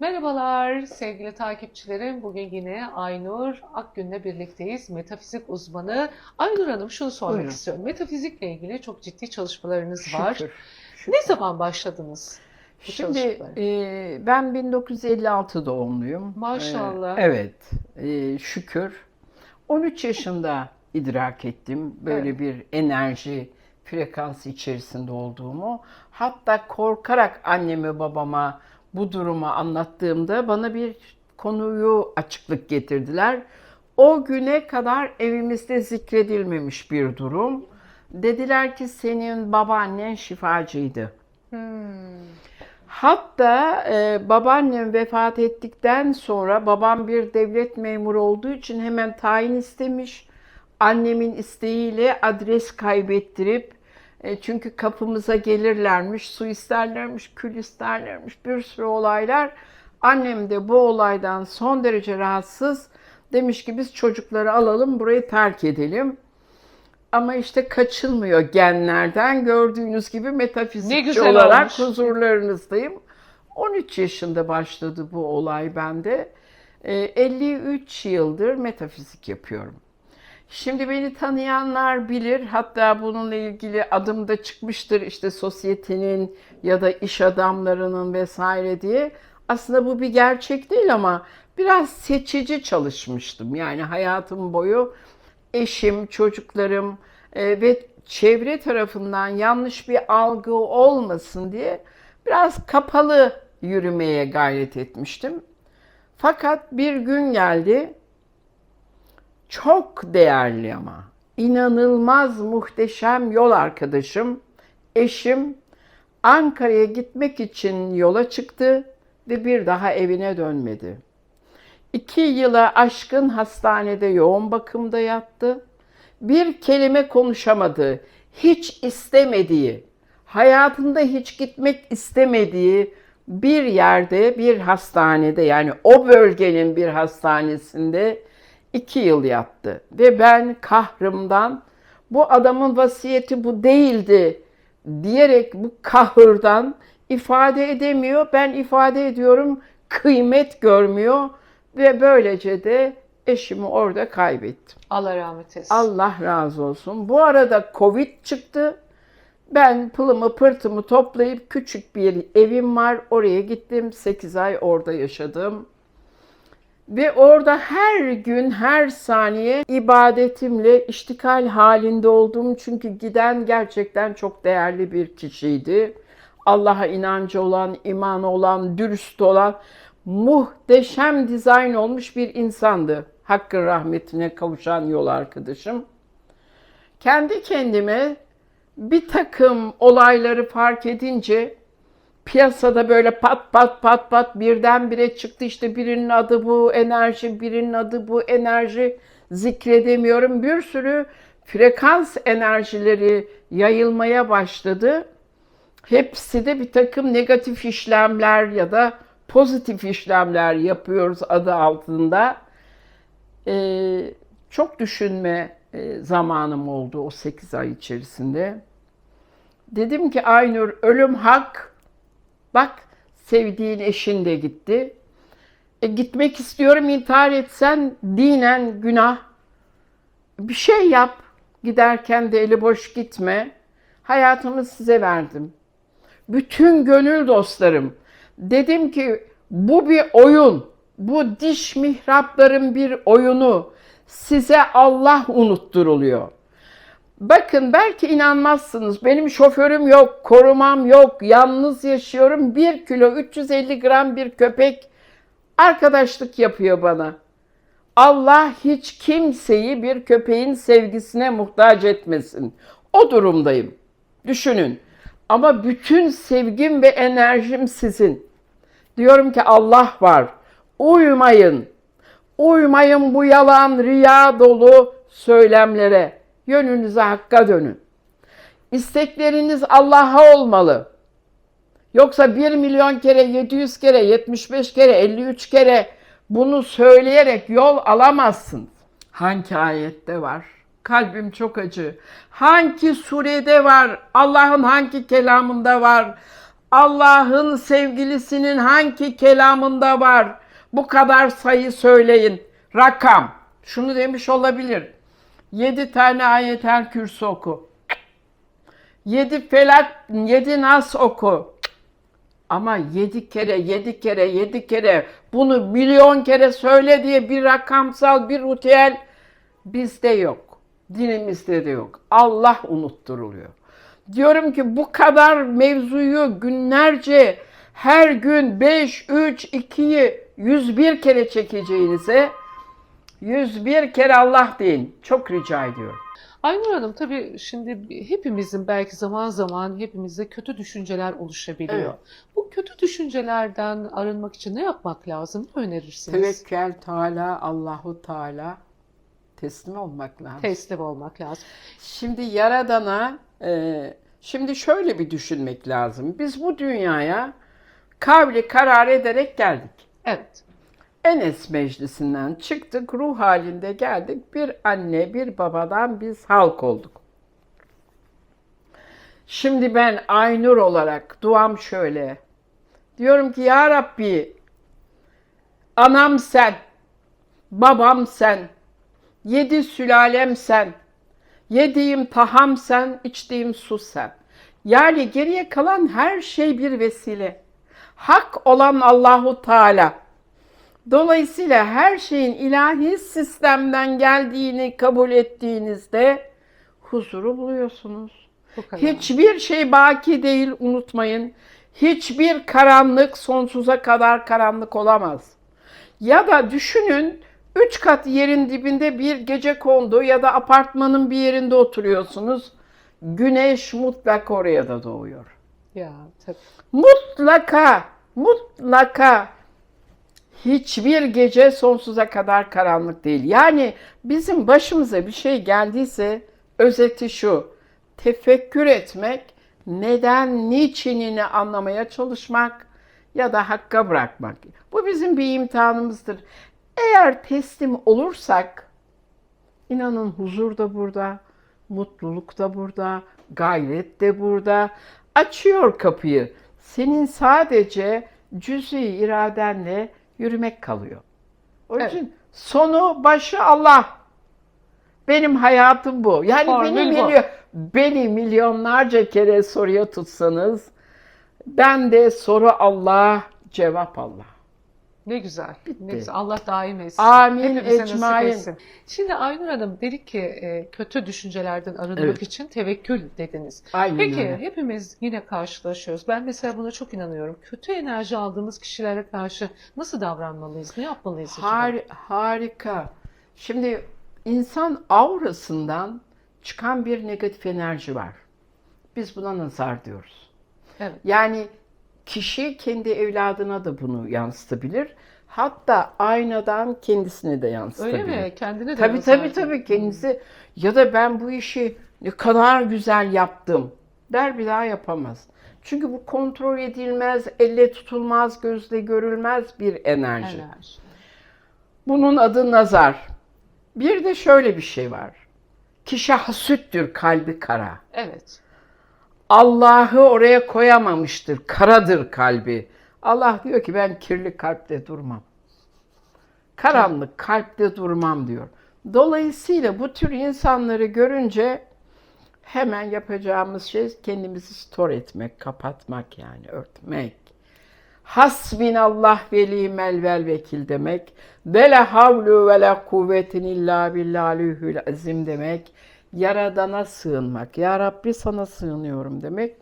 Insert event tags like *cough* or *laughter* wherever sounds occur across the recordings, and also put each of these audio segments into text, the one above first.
Merhabalar sevgili takipçilerim. Bugün yine Aynur Akgün'le birlikteyiz. Metafizik uzmanı. Aynur Hanım şunu sormak Buyurun. istiyorum. Metafizikle ilgili çok ciddi çalışmalarınız var. Şükür. şükür. Ne zaman başladınız? bu Şimdi e, ben 1956 doğumluyum. Maşallah. E, evet, e, şükür. 13 yaşında idrak ettim böyle Evet. bir enerji frekansı içerisinde olduğumu. Hatta korkarak anneme babama bu durumu anlattığımda bana bir konuyu açıklık getirdiler. O güne kadar evimizde zikredilmemiş bir durum. Dediler ki senin babaannen şifacıydı. Hmm. Hatta e, babaannem vefat ettikten sonra babam bir devlet memuru olduğu için hemen tayin istemiş. Annemin isteğiyle adres kaybettirip e, çünkü kapımıza gelirlermiş, su isterlermiş, kül isterlermiş, bir sürü olaylar. Annem de bu olaydan son derece rahatsız. Demiş ki biz çocukları alalım, burayı terk edelim. Ama işte kaçılmıyor genlerden. Gördüğünüz gibi metafizikçi olarak olmuş. huzurlarınızdayım. 13 yaşında başladı bu olay bende. Ee, 53 yıldır metafizik yapıyorum. Şimdi beni tanıyanlar bilir. Hatta bununla ilgili adım da çıkmıştır işte sosyetenin ya da iş adamlarının vesaire diye. Aslında bu bir gerçek değil ama biraz seçici çalışmıştım. Yani hayatım boyu eşim, çocuklarım e, ve çevre tarafından yanlış bir algı olmasın diye biraz kapalı yürümeye gayret etmiştim. Fakat bir gün geldi, çok değerli ama inanılmaz muhteşem yol arkadaşım, eşim Ankara'ya gitmek için yola çıktı ve bir daha evine dönmedi. İki yıla aşkın hastanede yoğun bakımda yattı. Bir kelime konuşamadı. Hiç istemediği, hayatında hiç gitmek istemediği bir yerde, bir hastanede yani o bölgenin bir hastanesinde iki yıl yattı. Ve ben kahrımdan bu adamın vasiyeti bu değildi diyerek bu kahırdan ifade edemiyor. Ben ifade ediyorum kıymet görmüyor ve böylece de eşimi orada kaybettim. Allah rahmet eylesin. Allah razı olsun. Bu arada Covid çıktı. Ben pılımı pırtımı toplayıp küçük bir evim var. Oraya gittim. 8 ay orada yaşadım. Ve orada her gün, her saniye ibadetimle iştikal halinde oldum. Çünkü giden gerçekten çok değerli bir kişiydi. Allah'a inancı olan, imanı olan, dürüst olan, muhteşem dizayn olmuş bir insandı. Hakkın rahmetine kavuşan yol arkadaşım. Kendi kendime bir takım olayları fark edince piyasada böyle pat pat pat pat birdenbire çıktı işte birinin adı bu enerji, birinin adı bu enerji zikredemiyorum. Bir sürü frekans enerjileri yayılmaya başladı. Hepsi de bir takım negatif işlemler ya da pozitif işlemler yapıyoruz adı altında. Ee, çok düşünme e, zamanım oldu o 8 ay içerisinde. Dedim ki Aynur ölüm hak. Bak sevdiğin eşin de gitti. E, gitmek istiyorum intihar etsen dinen günah. Bir şey yap. Giderken de eli boş gitme. Hayatımı size verdim. Bütün gönül dostlarım. Dedim ki bu bir oyun. Bu diş mihrapların bir oyunu. Size Allah unutturuluyor. Bakın belki inanmazsınız. Benim şoförüm yok, korumam yok, yalnız yaşıyorum. 1 kilo 350 gram bir köpek arkadaşlık yapıyor bana. Allah hiç kimseyi bir köpeğin sevgisine muhtaç etmesin. O durumdayım. Düşünün. Ama bütün sevgim ve enerjim sizin. Diyorum ki Allah var. Uymayın. Uymayın bu yalan, riya dolu söylemlere. Yönünüze hakka dönün. İstekleriniz Allah'a olmalı. Yoksa 1 milyon kere, 700 kere, 75 kere, 53 kere bunu söyleyerek yol alamazsınız. Hangi ayette var? Kalbim çok acı. Hangi surede var? Allah'ın hangi kelamında var? Allah'ın sevgilisinin hangi kelamında var? Bu kadar sayı söyleyin. Rakam. Şunu demiş olabilir. Yedi tane ayetel kürsü oku. Yedi felak, yedi nas oku. Ama yedi kere, yedi kere, yedi kere bunu milyon kere söyle diye bir rakamsal bir ritüel bizde yok. Dinimizde de yok. Allah unutturuluyor. Diyorum ki bu kadar mevzuyu günlerce her gün 5, 3, 2'yi 101 kere çekeceğinize 101 kere Allah deyin. Çok rica ediyorum. Aynur Hanım tabii şimdi hepimizin belki zaman zaman hepimizde kötü düşünceler oluşabiliyor. Evet. Bu kötü düşüncelerden arınmak için ne yapmak lazım? Ne önerirsiniz? Tevekkül Teala Allahu Teala teslim olmak lazım. Teslim olmak lazım. Şimdi Yaradan'a e, şimdi şöyle bir düşünmek lazım. Biz bu dünyaya kavli karar ederek geldik. Evet. Enes meclisinden çıktık, ruh halinde geldik. Bir anne, bir babadan biz halk olduk. Şimdi ben Aynur olarak duam şöyle. Diyorum ki ya Rabbi anam sen, babam sen, yedi sülalem sen, yediğim taham sen, içtiğim su sen. Yani geriye kalan her şey bir vesile. Hak olan Allahu Teala. Dolayısıyla her şeyin ilahi sistemden geldiğini kabul ettiğinizde huzuru buluyorsunuz. Hiçbir şey baki değil unutmayın. Hiçbir karanlık sonsuza kadar karanlık olamaz. Ya da düşünün üç kat yerin dibinde bir gece kondu ya da apartmanın bir yerinde oturuyorsunuz. Güneş mutlaka oraya da doğuyor. Ya tabii. Mutlaka, mutlaka hiçbir gece sonsuza kadar karanlık değil. Yani bizim başımıza bir şey geldiyse özeti şu. Tefekkür etmek, neden, niçinini anlamaya çalışmak ya da hakka bırakmak. Bu bizim bir imtihanımızdır. Eğer teslim olursak İnanın huzur da burada, mutluluk da burada, gayret de burada. Açıyor kapıyı. Senin sadece cüz'i iradenle yürümek kalıyor. O Evet. için sonu başı Allah. Benim hayatım bu. Yani Formül beni, milyon, beni milyonlarca kere soruya tutsanız ben de soru Allah, cevap Allah. Ne güzel. Bitti. Ne güzel. Allah daim etsin. Amin, ecmain. Şimdi Aynur Hanım dedik ki e, kötü düşüncelerden arınmak Evet. için tevekkül dediniz. Aynen Peki öyle. hepimiz yine karşılaşıyoruz. Ben mesela buna çok inanıyorum. Kötü enerji aldığımız kişilere karşı nasıl davranmalıyız? Ne yapmalıyız acaba? Har- harika. Şimdi insan aurasından çıkan bir negatif enerji var. Biz buna nazar diyoruz. Evet. Yani kişi kendi evladına da bunu yansıtabilir. Hatta aynadan kendisine de yansıtabilir. Öyle mi? Kendine de Tabii tabii tabii kendisi ya da ben bu işi ne kadar güzel yaptım der bir daha yapamaz. Çünkü bu kontrol edilmez, elle tutulmaz, gözle görülmez bir enerji. Enerji. Bunun adı nazar. Bir de şöyle bir şey var. Kişi hasüttür, kalbi kara. Evet. Allah'ı oraya koyamamıştır, karadır kalbi. Allah diyor ki ben kirli kalpte durmam. Karanlık kalpte durmam diyor. Dolayısıyla bu tür insanları görünce hemen yapacağımız şey kendimizi store etmek, kapatmak yani örtmek. Hasbinallah ve nimel vel vekil demek. Ve la havlu ve la kuvvetin illa billahül azim demek. Yaradana sığınmak. Ya Rabbi sana sığınıyorum demek.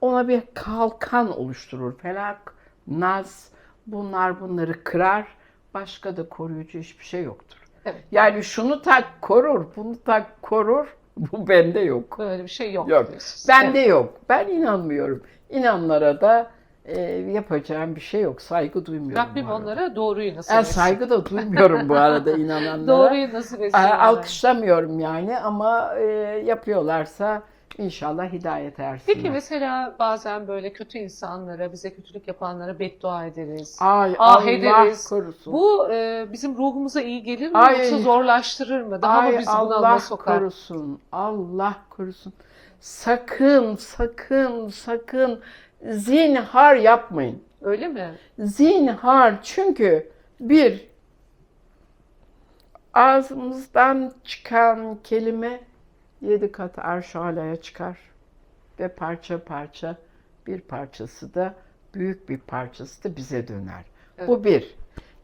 Ona bir kalkan oluşturur. Felak, naz bunlar bunları kırar. Başka da koruyucu hiçbir şey yoktur. Evet. Yani şunu tak korur, bunu tak korur. *laughs* Bu bende yok. Böyle bir şey yok. Yok. diyorsunuz. Bende yok. Ben inanmıyorum. İnanlara da e, yapacağım bir şey yok. Saygı duymuyorum. Rabbim onlara doğruyu Ben etsin. saygı da duymuyorum bu arada *laughs* inananlara. Doğruyu nasip etsin. Yani. Alkışlamıyorum yani ama e, yapıyorlarsa inşallah hidayet ersinler. Peki mesela bazen böyle kötü insanlara, bize kötülük yapanlara beddua ederiz. Ay ah Allah ederiz. korusun. Bu e, bizim ruhumuza iyi gelir mi Ay. yoksa zorlaştırır mı? Daha mı Ay bizi bunalıma Allah sokar? korusun. Allah korusun. Sakın, sakın, sakın zinhar yapmayın. Öyle mi? Zinhar çünkü bir ağzımızdan çıkan kelime yedi kat arş alaya çıkar ve parça parça bir parçası da büyük bir parçası da bize döner. Bu bir.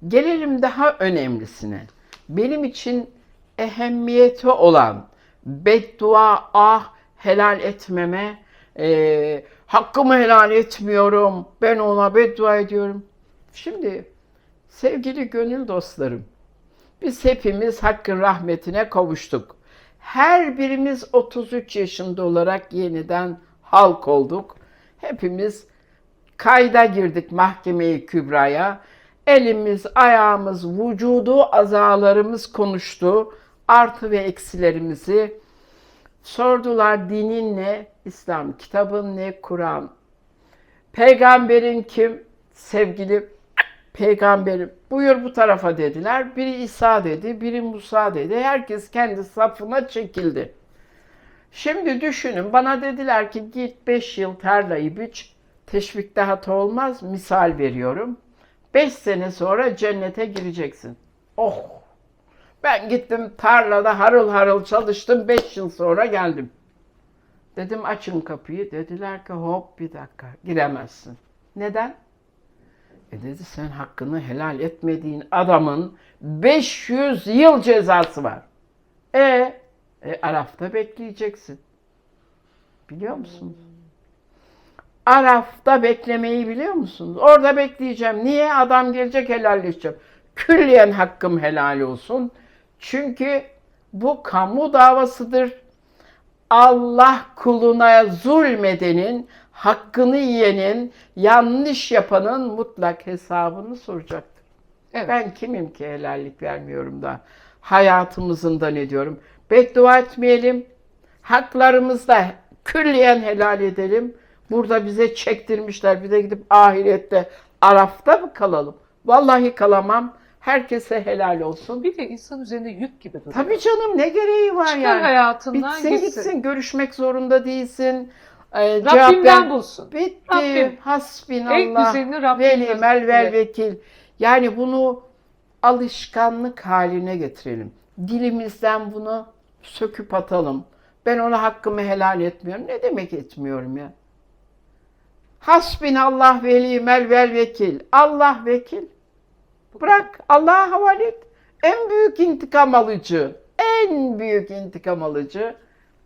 Gelelim daha önemlisine. Benim için ehemmiyeti olan beddua ah helal etmeme, e, hakkımı helal etmiyorum, ben ona beddua ediyorum. Şimdi sevgili gönül dostlarım, biz hepimiz Hakk'ın rahmetine kavuştuk. Her birimiz 33 yaşında olarak yeniden halk olduk. Hepimiz kayda girdik mahkemeye kübraya. Elimiz, ayağımız, vücudu, azalarımız konuştu. Artı ve eksilerimizi sordular dinin ne? İslam kitabın ne? Kur'an. Peygamberin kim? Sevgili peygamberim. Buyur bu tarafa dediler. Biri İsa dedi, biri Musa dedi. Herkes kendi safına çekildi. Şimdi düşünün bana dediler ki git 5 yıl tarlayı biç. Teşvikte hata olmaz. Misal veriyorum. 5 sene sonra cennete gireceksin. Oh! Ben gittim tarlada harıl harıl çalıştım. 5 yıl sonra geldim. Dedim açın kapıyı. Dediler ki hop bir dakika giremezsin. Neden? E dedi sen hakkını helal etmediğin adamın 500 yıl cezası var. E, e Araf'ta bekleyeceksin. Biliyor musunuz? Araf'ta beklemeyi biliyor musunuz? Orada bekleyeceğim. Niye? Adam gelecek helalleşeceğim. Külliyen hakkım helal olsun. Çünkü bu kamu davasıdır. Allah kuluna zulmedenin, hakkını yiyenin, yanlış yapanın mutlak hesabını soracaktır. Evet. Ben kimim ki helallik vermiyorum da hayatımızın da ne diyorum? Beddua etmeyelim. Haklarımızda külliyen helal edelim. Burada bize çektirmişler. Bir de gidip ahirette Araf'ta mı kalalım? Vallahi kalamam. Herkese helal olsun. Bir de insan üzerinde yük gibi duruyor. Tabii canım ne gereği var Çıkar yani? hayatından Bitsin gitsin. gitsin. Görüşmek zorunda değilsin. Ee, Rabbimden bulsun. Bitti. Rabbim. En Hasbinallah. güzelini Rabbimden. Vel vekil. Yani bunu alışkanlık haline getirelim. Dilimizden bunu söküp atalım. Ben ona hakkımı helal etmiyorum. Ne demek etmiyorum ya? Hasbinallah veli mel vel vekil. Allah vekil. Bırak Allah'a havale et. En büyük intikam alıcı, en büyük intikam alıcı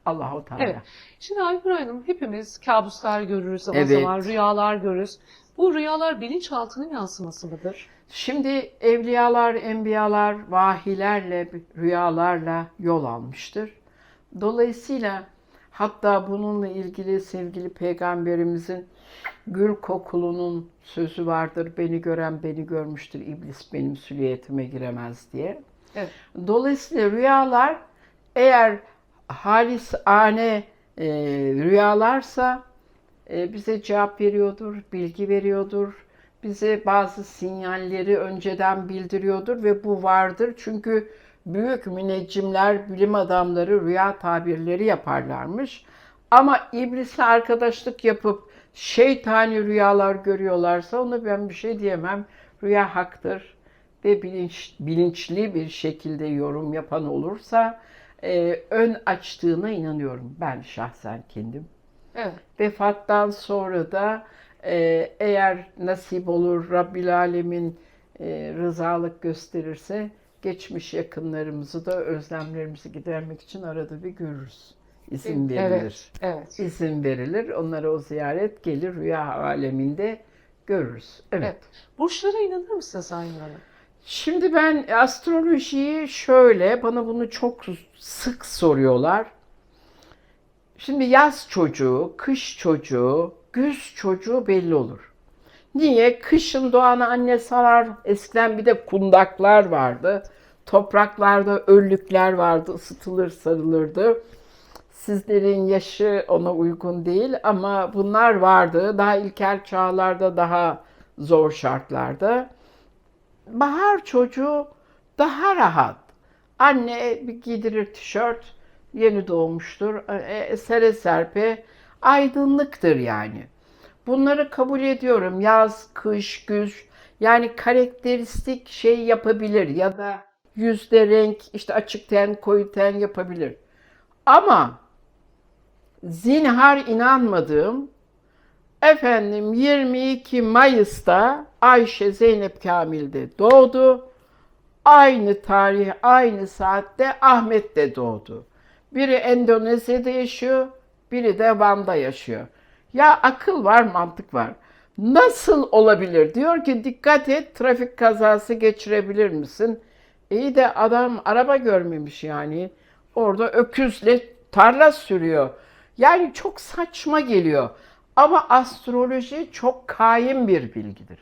Allahu Teala. Evet. Şimdi Aynur Hanım hepimiz kabuslar görürüz zaman Evet. zaman, rüyalar görürüz. Bu rüyalar bilinçaltının yansıması mıdır? Şimdi evliyalar, enbiyalar vahilerle, rüyalarla yol almıştır. Dolayısıyla hatta bununla ilgili sevgili peygamberimizin gül kokulunun sözü vardır. Beni gören beni görmüştür. İblis benim süliyetime giremez diye. Evet. Dolayısıyla rüyalar eğer halis ane e, rüyalarsa e, bize cevap veriyordur, bilgi veriyordur. Bize bazı sinyalleri önceden bildiriyordur ve bu vardır. Çünkü büyük müneccimler, bilim adamları rüya tabirleri yaparlarmış. Ama iblisle arkadaşlık yapıp şeytani rüyalar görüyorlarsa ona ben bir şey diyemem. Rüya haktır ve bilinç, bilinçli bir şekilde yorum yapan olursa e, ön açtığına inanıyorum ben şahsen kendim. Evet. Vefattan sonra da e, eğer nasip olur Rabbil Alemin e, rızalık gösterirse geçmiş yakınlarımızı da özlemlerimizi gidermek için arada bir görürüz. İzin verilir. Evet. Evet. İzin verilir. Onlara o ziyaret gelir. Rüya aleminde görürüz. Evet. Evet. Burçlara inanır mısınız Aynur Hanım? Şimdi ben astrolojiyi şöyle, bana bunu çok sık soruyorlar. Şimdi yaz çocuğu, kış çocuğu, güz çocuğu belli olur. Niye? Kışın doğanı anne sarar. Eskiden bir de kundaklar vardı. Topraklarda öllükler vardı. ısıtılır, sarılırdı. Sizlerin yaşı ona uygun değil ama bunlar vardı. Daha ilkel çağlarda daha zor şartlarda bahar çocuğu daha rahat. Anne bir giydirir tişört, yeni doğmuştur, e, sere serpe, aydınlıktır yani. Bunları kabul ediyorum. Yaz, kış, güz. Yani karakteristik şey yapabilir ya da yüzde renk, işte açık ten, koyu ten yapabilir. Ama zinhar inanmadığım efendim 22 Mayıs'ta Ayşe Zeynep Kamil'de doğdu. Aynı tarih, aynı saatte Ahmet de doğdu. Biri Endonezya'da yaşıyor, biri de Van'da yaşıyor. Ya akıl var, mantık var. Nasıl olabilir? Diyor ki dikkat et trafik kazası geçirebilir misin? İyi de adam araba görmemiş yani. Orada öküzle tarla sürüyor. Yani çok saçma geliyor. Ama astroloji çok kaim bir bilgidir.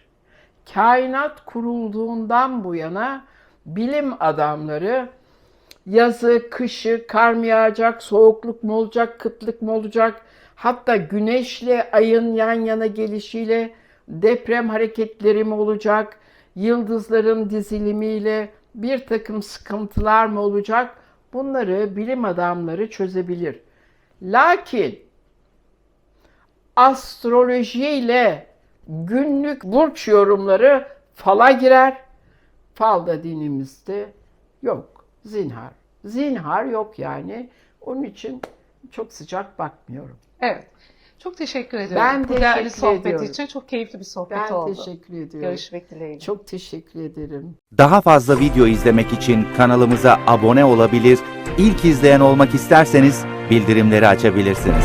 Kainat kurulduğundan bu yana bilim adamları yazı, kışı, kar mı yağacak, soğukluk mu olacak, kıtlık mı olacak, hatta güneşle ayın yan yana gelişiyle deprem hareketleri mi olacak, yıldızların dizilimiyle bir takım sıkıntılar mı olacak, bunları bilim adamları çözebilir. Lakin astrolojiyle günlük burç yorumları fala girer. Falda dinimizde yok. Zinhar. Zinhar yok yani. Onun için çok sıcak bakmıyorum. Evet. Çok teşekkür ediyorum. Ben Bu değerli teşekkür sohbet ediyorum. için çok keyifli bir sohbet Ben oldu. teşekkür ediyorum. Görüşmek dileğiyle. Çok teşekkür ederim. Daha fazla video izlemek için kanalımıza abone olabilir, ilk izleyen olmak isterseniz bildirimleri açabilirsiniz.